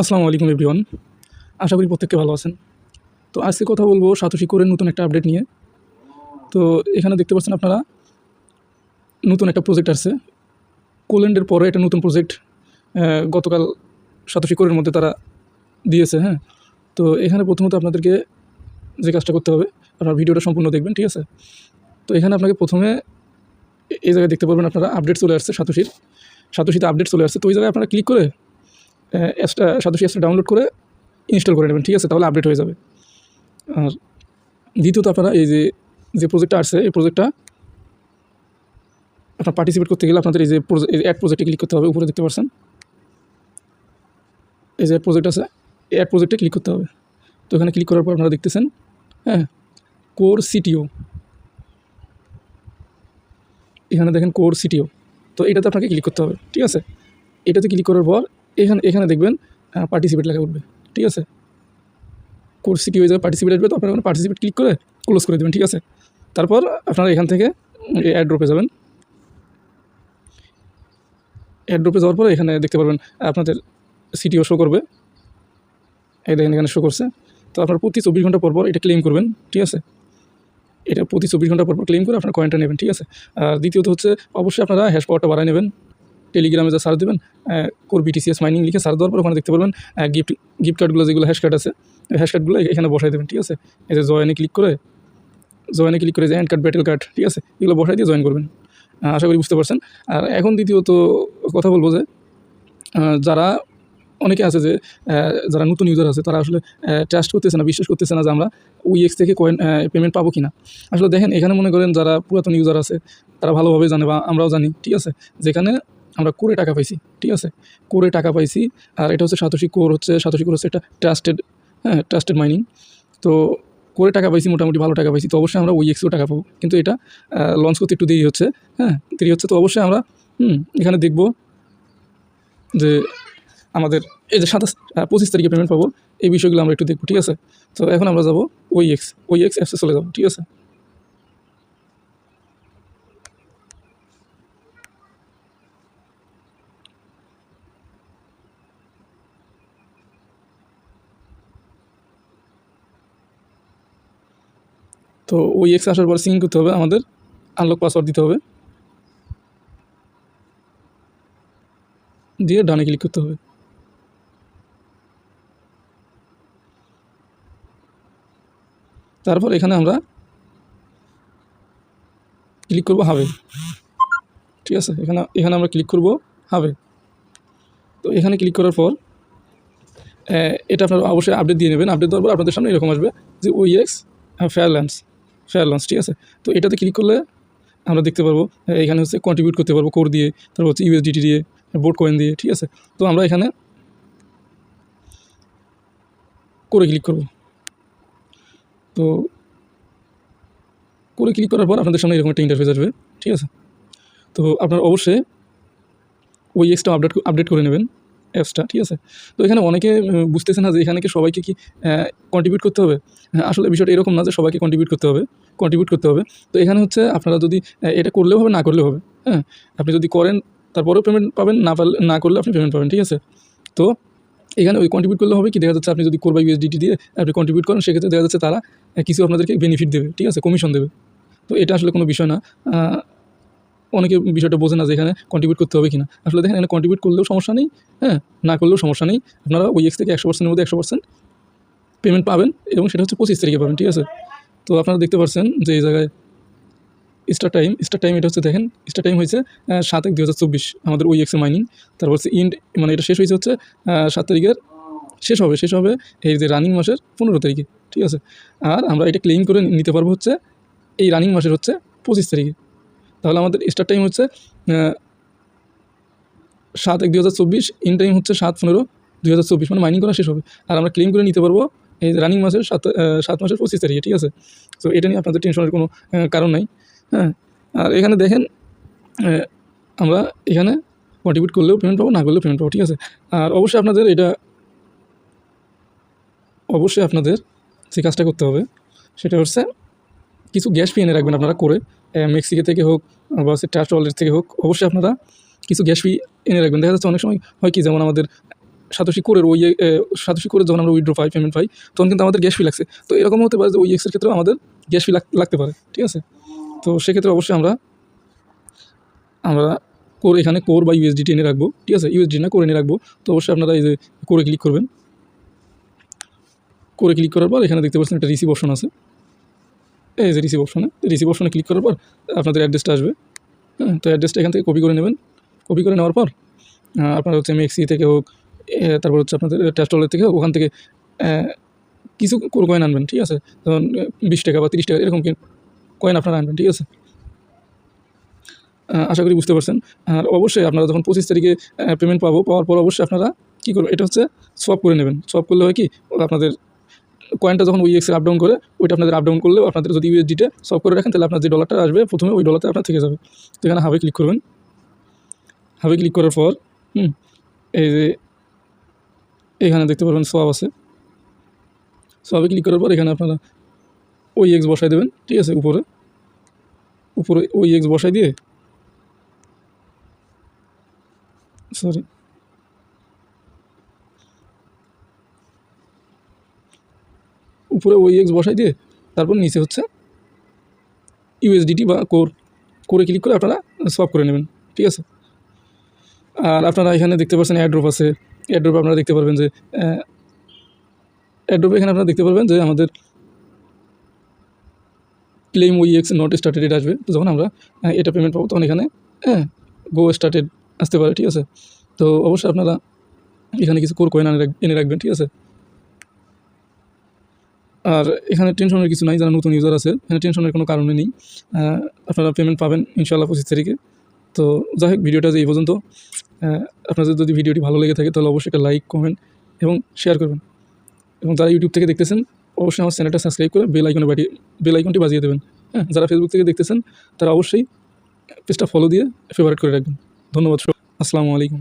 আসসালামু আলাইকুম এভরিওয়ান। আশা করি প্রত্যেককে ভালো আছেন। তো আজকে কথা বলব সাতোশি কোরের নতুন একটা আপডেট নিয়ে। তো এখানে দেখতে পাচ্ছেন আপনারা, নতুন একটা প্রজেক্ট আসছে। কোল্যান্ডের পরে একটা নতুন প্রজেক্ট গতকাল সাতোশি কোরের মধ্যে তারা দিয়েছে হ্যাঁ। তো এখানে প্রথমত আপনাদেরকে যে কাজটা করতে হবে, আপনার ভিডিওটা সম্পূর্ণ দেখবেন, ঠিক আছে? তো এখানে আপনাকে প্রথমে এই জায়গায় দেখতে পারবেন আপনারা আপডেট চলে আসছে সাতোশির। সাতোশিতে আপডেট চলে আসছে। তো ওই জায়গায় আপনারা ক্লিক করে অ্যাপসটা সাতোশি অ্যাপসটা ডাউনলোড করে ইনস্টল করে নেবেন, ঠিক আছে? তাহলে আপডেট হয়ে যাবে। আর দ্বিতীয়ত আপনারা এই যে যে প্রজেক্টটা আসছে, এই প্রজেক্টটা আপনার পার্টিসিপেট করতে গেলে আপনাদের এই যে অ্যাড প্রজেক্টে ক্লিক করতে হবে, উপরে দেখতে পাচ্ছেন? এই যে অ্যাড প্রজেক্ট আছে, এই অ্যাড প্রজেক্টে ক্লিক করতে হবে। তো এখানে ক্লিক করার পর আপনারা দেখতেছেন হ্যাঁ কোর সিটিও এখানে দেখেন কোর সিটিও তো এটাতে আপনাকে ক্লিক করতে হবে, ঠিক আছে? এটাতে ক্লিক করার পর এখানে এখানে দেখবেন পার্টিসিপেট লেখা উঠবে, ঠিক আছে? কোর্স সিটি হয়ে যাবে পার্টিসিপেট আসবে, তো আপনারা পার্টিসিপেট ক্লিক করে ক্লোজ করে দেবেন, ঠিক আছে? তারপর আপনারা এখান থেকে অ্যাড ড্রপে যাবেন। অ্যাড ড্রপে যাওয়ার পরে এখানে দেখতে পারবেন, আপনাদের সিটিও শো করবে। এই দেখেন এখানে শো করছে। তো আপনার প্রতি চব্বিশ ঘণ্টা পর পর এটা ক্লেম করবেন, ঠিক আছে? এটা প্রতি চব্বিশ ঘণ্টা পর পর ক্লেম করে আপনার কয়েনটা নেবেন, ঠিক আছে? আর দ্বিতীয়ত হচ্ছে, অবশ্যই আপনারা হ্যাশ পাওয়ারটা বাড়ায় নেবেন। টেলিগ্রামে যা সার্চ দেবেন কোর বিটিসিএস মাইনিং লিখে সার্চ দেওয়ার পর ওখানে দেখতে পারবেন গিফট গিফট কার্ডগুলো যেগুলো হ্যাশ কার্ড আছে হ্যাশ কার্ডগুলো এখানে বসাই দেবেন, ঠিক আছে? এই যে জয়েনে ক্লিক করে জয়েনে ক্লিক করে যে হ্যান্ড কার্ড ব্যাটেল কার্ড ঠিক আছে? এগুলো বসাই দিয়ে জয়েন করবেন। আশা করি বুঝতে পারছেন। আর এখন দ্বিতীয়ত কথা বলব যে যারা অনেকে আছে যে যারা নতুন ইউজার আছে, তারা আসলে ট্রাস্ট করতেছে না, বিশ্বাস করতেছে না যে আমরা উইএক্স থেকে কয়েন পেমেন্ট পাবো কি না আসলে দেখেন, এখানে মনে করেন যারা পুরাতন ইউজার আছে, তারা ভালোভাবে জানে বা আমরাও জানি, ঠিক আছে? যেখানে আমরা করে টাকা পাইছি, ঠিক আছে? করে টাকা পাইছি, আর এটা হচ্ছে সাতোশি কোর হচ্ছে, সাতোশি কোর হচ্ছে একটা ট্রাস্টেড হ্যাঁ ট্রাস্টেড মাইনিং তো করে টাকা পাইছি, মোটামুটি ভালো টাকা পাইছি, তো অবশ্যই আমরা ওই এক্সও টাকা পাবো। কিন্তু এটা লঞ্চ করতে একটু দেরি হচ্ছে হ্যাঁ? দেরি হচ্ছে, তো অবশ্যই আমরা, হুম, এখানে দেখব যে আমাদের এই যে সাতাশ পঁচিশ তারিখে পেমেন্ট পাবো, এই বিষয়গুলো আমরা একটু দেখব, ঠিক আছে? তো এখন আমরা যাব ওই এক্স ওই এক্স অ্যাপসে চলে যাব, ঠিক আছে? তো ওই এক্স আসার পর সিঙ্ক করতে হবে, আমাদের আনলক পাসওয়ার্ড দিতে হবে। দিয়ে ডানে ক্লিক করতে হবে। তারপর এখানে আমরা ক্লিক করব হাবে। ঠিক আছে, এখানে এখানে আমরা ক্লিক করব হাবে। তো এখানে ক্লিক করার পর এটা আপনারা অবশ্যই আপডেট দিয়ে নেবেন। আপডেট দেওয়ার পর আপনাদের সামনে এরকম আসবে যে ওই এক্স ফেয়ার ফেয়ার লঞ্চ ঠিক আছে? তো এটাতে ক্লিক করলে আমরা দেখতে পারব এখানে হচ্ছে কন্ট্রিবিউট করতে পারব কোর দিয়ে, তারপর হচ্ছে ইউএসডিটি দিয়ে বোর্ড কয়েন দিয়ে, ঠিক আছে? তো আমরা এখানে করে ক্লিক করব। তো করে ক্লিক করার পর আপনাদের সামনে এরকম একটা ইন্টারফেস আসবে, ঠিক আছে? তো আপনার অবশ্যই ওই এক্সটা আপডেট আপডেট করে নেবেন। অ্যাপসটা ঠিক আছে? তো এখানে অনেকে বুঝতেছে না যে এখানে কি সবাইকে কি কন্ট্রিবিউট করতে হবে? হ্যাঁ, আসলে বিষয়টা এরকম না যে সবাইকে কন্ট্রিবিউট করতে হবে কন্ট্রিবিউট করতে হবে। তো এখানে হচ্ছে আপনারা যদি এটা করলেও হবে না করলেও হবে হ্যাঁ? আপনি যদি করেন তারপরেও পেমেন্ট পাবেন না পারলে না করলে আপনি পেমেন্ট পাবেন ঠিক আছে? তো এখানে ওই কন্ট্রিবিউট করলে হবে কি? দেখা যাচ্ছে আপনি যদি করবা ইউএসডিটি দিয়ে আপনি কন্ট্রিবিউট করেন সেক্ষেত্রে দেখা যাচ্ছে তারা কিছু আপনাদেরকে বেনিফিট দেবে ঠিক আছে? কমিশন দেবে। তো এটা আসলে কোনো বিষয় না। অনেকে বিষয়টা বোঝে না যে এখানে কন্ট্রিবিউট করতে হবে কিনা। আসলে দেখেন, এখানে কন্ট্রিবিউট করলেও সমস্যা নেই হ্যাঁ না করলেও সমস্যা নেই। আপনারা ওই এক্স থেকে একশো পার্সেন্টের মধ্যে একশো পার্সেন্ট পেমেন্ট পাবেন এবং সেটা হচ্ছে পঁচিশ তারিখে পাবেন, ঠিক আছে? তো আপনারা দেখতে পাচ্ছেন যে এই জায়গায় স্টার টাইম স্টার টাইম এটা হচ্ছে দেখেন স্টার টাইম হয়েছে সাত এক চব্বিশ, আমাদের ওই এক্সে মাইনিং তারপর হচ্ছে ইন্ড মানে এটা শেষ হয়েছে হচ্ছে সাত তারিখের, শেষ হবে শেষ হবে এই যে রানিং মাসের পনেরো তারিখে, ঠিক আছে? আর আমরা এটা ক্লেম করে নিতে পারব হচ্ছে, এই রানিং মাসের হচ্ছে পঁচিশ তারিখে। তাহলে আমাদের স্টার টাইম হচ্ছে সাত এক দুই হাজার চব্বিশ ইন টাইম হচ্ছে সাত পনেরো দুই হাজার চব্বিশ মানে মাইনিং করা শেষ হবে। আর আমরা ক্লেম করে নিতে পারব এই রানিং মাসের সাত সাত মাসের পঁচিশ তারিখে, ঠিক আছে? তো এটা নিয়ে আপনাদের টেনশনের কোনো কারণ নাই হ্যাঁ? আর এখানে দেখেন আমরা এখানে কন্ট্রিবিউট করলেও পেমেন্ট পাবো, না করলেও পেমেন্ট পাবো, ঠিক আছে? আর অবশ্যই আপনাদের এটা, অবশ্যই আপনাদের যে কাজটা করতে হবে, সেটা হচ্ছে কিছু গ্যাস ফি এনে রাখবেন আপনারা করে। মেক্সিকো থেকে হোক, বা হচ্ছে ট্রাস্ট ওয়ালেট থেকে হোক, অবশ্যই আপনারা কিছু গ্যাস ফি এনে রাখবেন। দেখা যাচ্ছে অনেক সময় হয় কি, যেমন আমাদের সাতোশি কোরের ওই সাতোশি কোরের যখন আমরা উইড্রো পাই পেমেন্ট পাই, তখন কিন্তু আমাদের গ্যাস ফি লাগছে। তো এরকম হতে পারে যে ওই এক্সের ক্ষেত্রেও আমাদের গ্যাস ফি লাগতে পারে, ঠিক আছে? তো সেক্ষেত্রে অবশ্যই আমরা আমরা কোর এখানে কোর বা ইউএসডিটি এনে রাখব, ঠিক আছে? ইউএসডি না, করে এনে রাখব। তো অবশ্যই আপনারা এই যে করে ক্লিক করবেন। করে ক্লিক করার পর এখানে দেখতে পাচ্ছেন একটা রিসিভ অপশন আছে। এই যে রিসিভ অপশনে রিসিভ অপশনে ক্লিক করার পর আপনাদের অ্যাড্রেসটা আসবে। হ্যাঁ তো অ্যাড্রেসটা এখান থেকে কপি করে নেবেন। কপি করে নেওয়ার পর আপনার হচ্ছে মেক্সি থেকে হোক তারপর হচ্ছে আপনাদের টেস্টলের থেকে হোক, ওখান থেকে কিছু কয়েন আনবেন, ঠিক আছে? ধরুন বিশ টাকা বা তিরিশ টাকা, এরকম কয়েন আপনারা আনবেন, ঠিক আছে? আশা করি বুঝতে পারছেন। আর অবশ্যই আপনারা যখন পঁচিশ তারিখে পেমেন্ট পাবো, পাওয়ার পর অবশ্যই আপনারা কী করবেন, এটা হচ্ছে সোয়াপ করে নেবেন। সোয়াপ করলে হয় কি, আপনাদের কয়েনটা যখন ওই এক্সের আপডাউন করে, ওইটা আপনাদের আপডাউন করলেও আপনাদের যদি ইউএসডিটা সব করে রাখেন, তাহলে আপনার যে ডলারটা আসবে, প্রথমে ওই ডলারটা আপনার থেকে যাবে। তো এখানে হাবে ক্লিক করবেন। হাবে ক্লিক করার পর, হুম, এই যে এখানে দেখতে পারবেন সব আছে। সোয়াবে ক্লিক করার পর এখানে আপনারা ওই এক্স বসাই দেবেন, ঠিক আছে, উপরে। উপরে ওই এক্স বসাই দিয়ে সরি উপরে ওই এক্স বসাই দিয়ে তারপর নিচে হচ্ছে ইউএসডিটি বা কোর করে ক্লিক করে আপনারা সোয়াপ করে নেবেন, ঠিক আছে? আর আপনারা এখানে দেখতে পাচ্ছেন অ্যাড্রপ আছে। অ্যাড্রপ আপনারা দেখতে পারবেন যে অ্যাড্রপ এখানে আপনারা দেখতে পারবেন যে আমাদের ক্লেম ওই এক্স নট স্টার্টেড আসবে। তো যখন আমরা এটা পেমেন্ট পাবো তখন এখানে হ্যাঁ গো স্টার্টেড আসতে পারে, ঠিক আছে? তো অবশ্যই আপনারা এখানে কিছু কোর কয়েন এনে রাখবেন, ঠিক আছে? আর এখানে টেনশনের কিছু নাই, যারা নতুন ইউজার আছে, এখানে টেনশনের কোনো কারণে নেই। আপনারা পেমেন্ট পাবেন ইনশাল্লাহ পঁচিশ তারিখে। তো যাই হোক, ভিডিওটা যে এই পর্যন্ত। আপনাদের যদি ভিডিওটি ভালো লেগে থাকে, তাহলে অবশ্যই একটা লাইক কমেন্ট এবং শেয়ার করবেন। এবং যারা ইউটিউব থেকে দেখতেছেন, অবশ্যই আমার চ্যানেলটা সাবস্ক্রাইব করে বেল আইকনে বাড়িয়ে বেল আইকনটি বাজিয়ে দেবেন। হ্যাঁ যারা ফেসবুক থেকে দেখতেছেন, তারা অবশ্যই পেজটা ফলো দিয়ে ফেভারিট করে রাখবেন। ধন্যবাদ আসসালামু আলাইকুম।